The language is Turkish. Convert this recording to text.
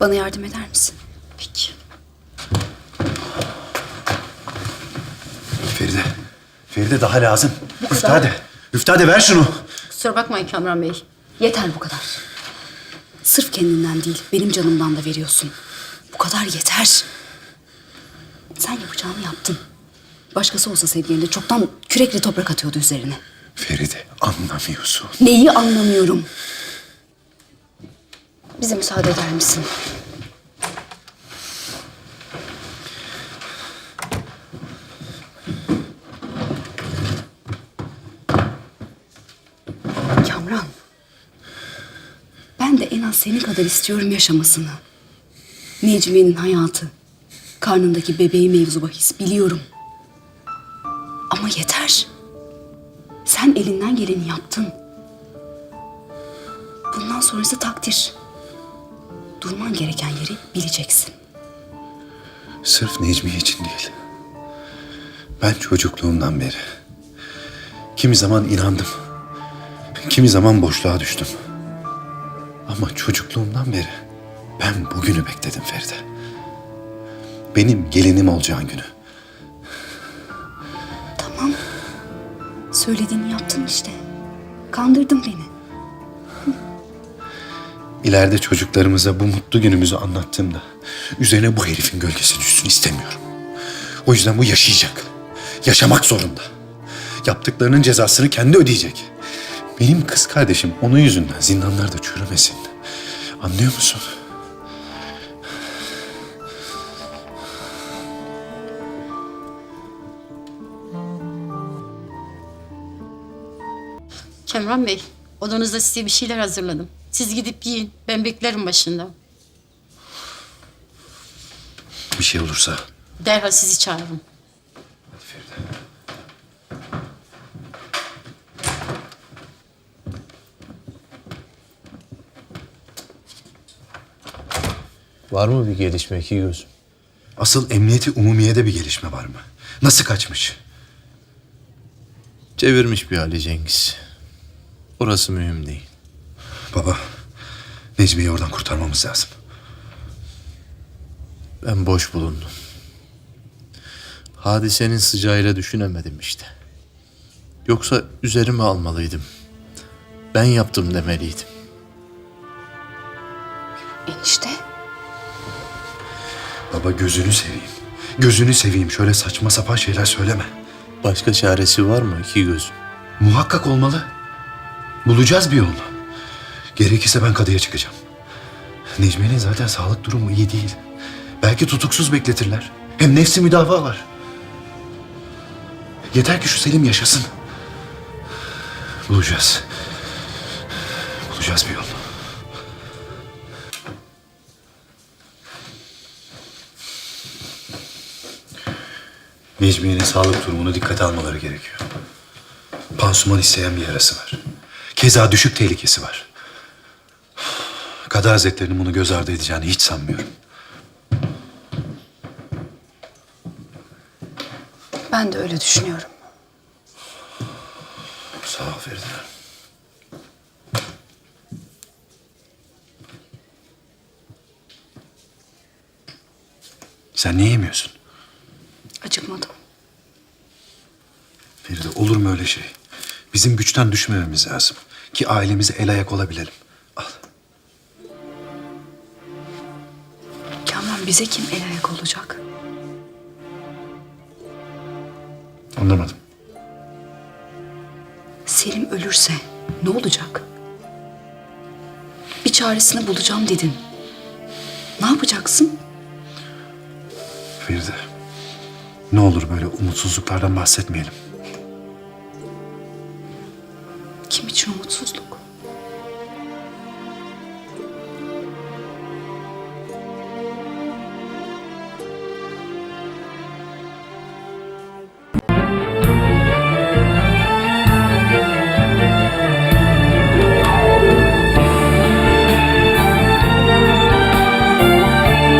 Bana yardım eder misin? Peki. Feride. Feride daha lazım. kadar. Üftade. Üftade ver şunu. Kusura bakmayın Kamran Bey. Yeter bu kadar. Sırf kendinden değil, benim canımdan da veriyorsun. Bu kadar yeter. Sen yapacağını yaptın. Başkası olsa sevgilinde çoktan kürekle toprak atıyordu üzerine. Feride anlamıyorsun. Neyi anlamıyorum. Bize müsaade eder misin? Kamran. Ben de en az senin kadar istiyorum yaşamasını. Necmiye'nin hayatı. Karnındaki bebeği mevzu bahis biliyorum. Ama yeter. Sen elinden geleni yaptın. Bundan sonrası takdir. Durman gereken yeri bileceksin. Sırf Necmiye için değil. Ben çocukluğumdan beri kimi zaman inandım. Kimi zaman boşluğa düştüm. Ama çocukluğumdan beri ben bugünü bekledim Feride. Benim gelinim olacağın günü. Tamam. Söylediğini yaptın işte. Kandırdın beni. İleride çocuklarımıza bu mutlu günümüzü anlattığımda üzerine bu herifin gölgesi düşsün istemiyorum. O yüzden bu yaşayacak. Yaşamak zorunda. Yaptıklarının cezasını kendi ödeyecek. Benim kız kardeşim onun yüzünden zindanlarda çürümesin. Anlıyor musun? Kamran Bey, odanızda size bir şeyler hazırladım. Siz gidip yiyin. Ben beklerim başında. Bir şey olursa Derhal sizi çağırırım. Var mı bir gelişme iki gözüm? asıl emniyeti umumiyede bir gelişme var mı? Nasıl kaçmış? Çevirmiş bir Ali Cengiz. Orası mühim değil. Baba, Necmiye'yi oradan kurtarmamız lazım. Ben boş bulundum. Hadisenin sıcağıyla düşünemedim işte. Yoksa üzerime almalıydım. Ben yaptım demeliydim. Enişte. Baba gözünü seveyim. Gözünü seveyim. Şöyle saçma sapan şeyler söyleme. Başka çaresi var mı iki gözüm? Muhakkak olmalı. Bulacağız bir yolunu. Gerekirse ben kadıya çıkacağım. Necmiye'nin zaten sağlık durumu iyi değil. Belki tutuksuz bekletirler. Hem nefsi müdafaa var. Yeter ki şu Selim yaşasın. Bulacağız. Bulacağız bir yolunu. Necmiye'nin sağlık durumunu dikkate almaları gerekiyor. Pansuman isteyen bir yarası var. Keza düşük tehlikesi var. Kadı Hazretleri'nin bunu göz ardı edeceğini hiç sanmıyorum. Ben de öyle düşünüyorum. Sağ ol Feride. Sen niye yemiyorsun? Acıkmadım. Feride olur mu öyle şey? Bizim güçten düşmememiz lazım. Ki ailemize el ayak olabilelim. Bize kim el ayak olacak? Anlamadım. Selim ölürse ne olacak? Bir çaresini bulacağım dedin. Ne yapacaksın? Feride. Ne olur böyle umutsuzluklardan bahsetmeyelim. Kim için umutsuzluk?